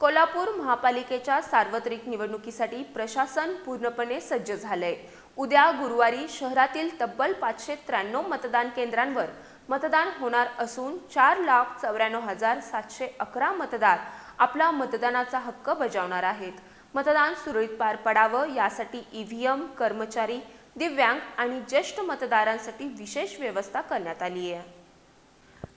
कोल्हापूर महापालिकेच्या सार्वत्रिक निवडणुकीसाठी प्रशासन पूर्णपणे सज्ज झालंय. उद्या गुरुवारी शहरातील तब्बल पाचशे त्र्याण्णव मतदान केंद्रांवर मतदान होणार असून चार लाख चौऱ्याण्णव हजार सातशे अकरा मतदार आपला मतदानाचा हक्क बजावणार आहेत. मतदान सुरळीत पार पडावं यासाठी ईव्हीएम कर्मचारी दिव्यांग आणि ज्येष्ठ मतदारांसाठी विशेष व्यवस्था करण्यात आली आहे.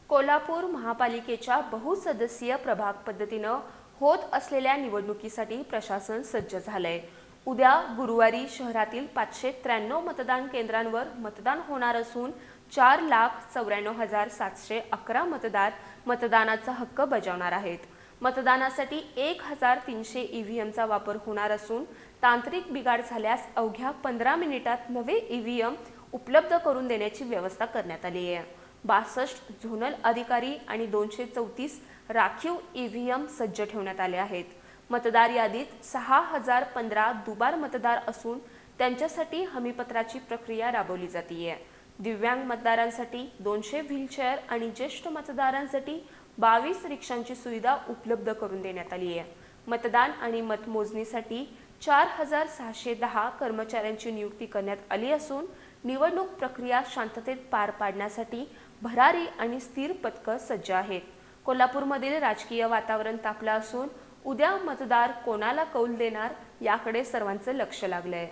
कोल्हापूर महापालिकेच्या बहुसदस्यीय प्रभाग पद्धतीनं होत असलेल्या निवडणुकीसाठी प्रशासन सज्ज झालंय. उद्या गुरुवारी शहरातील पाचशे त्र्याण्णव मतदान केंद्रांवर मतदान होणार असून चार लाख चौऱ्याण्णव हजार सातशे अकरा मतदार मतदानाचा हक्क बजावणार आहेत. मतदानासाठी एक हजार तीनशे ईव्हीएमचा वापर होणार असून तांत्रिक बिघाड झाल्यास अवघ्या पंधरा मिनिटात नवे ईव्हीएम उपलब्ध करून देण्याची व्यवस्था करण्यात आली आहे. बासष्ट झोनल अधिकारी आणि दोनशे चौतीस राखीव ईव्हीएम सज्ज ठेवण्यात आले आहेत. मतदार यादीत सहा हजार पंधरा दुबार मतदार असून त्यांच्यासाठी हमीपत्राची प्रक्रिया राबवली जाते दिव्यांग मतदारांसाठी दोनशे व्हीलचेअर आणि ज्येष्ठ मतदारांसाठी बावीस रिक्षांची सुविधा उपलब्ध करून देण्यात आली आहे मतदान आणि मतमोजणीसाठी चार हजार सहाशे दहा कर्मचाऱ्यांची नियुक्ती करण्यात आली असून निवडणूक प्रक्रिया शांततेत पार पाडण्यासाठी भरारी आणि स्थिर पथकं सज्ज आहेत. कोल्हापूरमधील राजकीय वातावरण तापलं असून उद्या मतदार कोणाला कौल देणार याकडे सर्वांचं लक्ष लागलंय.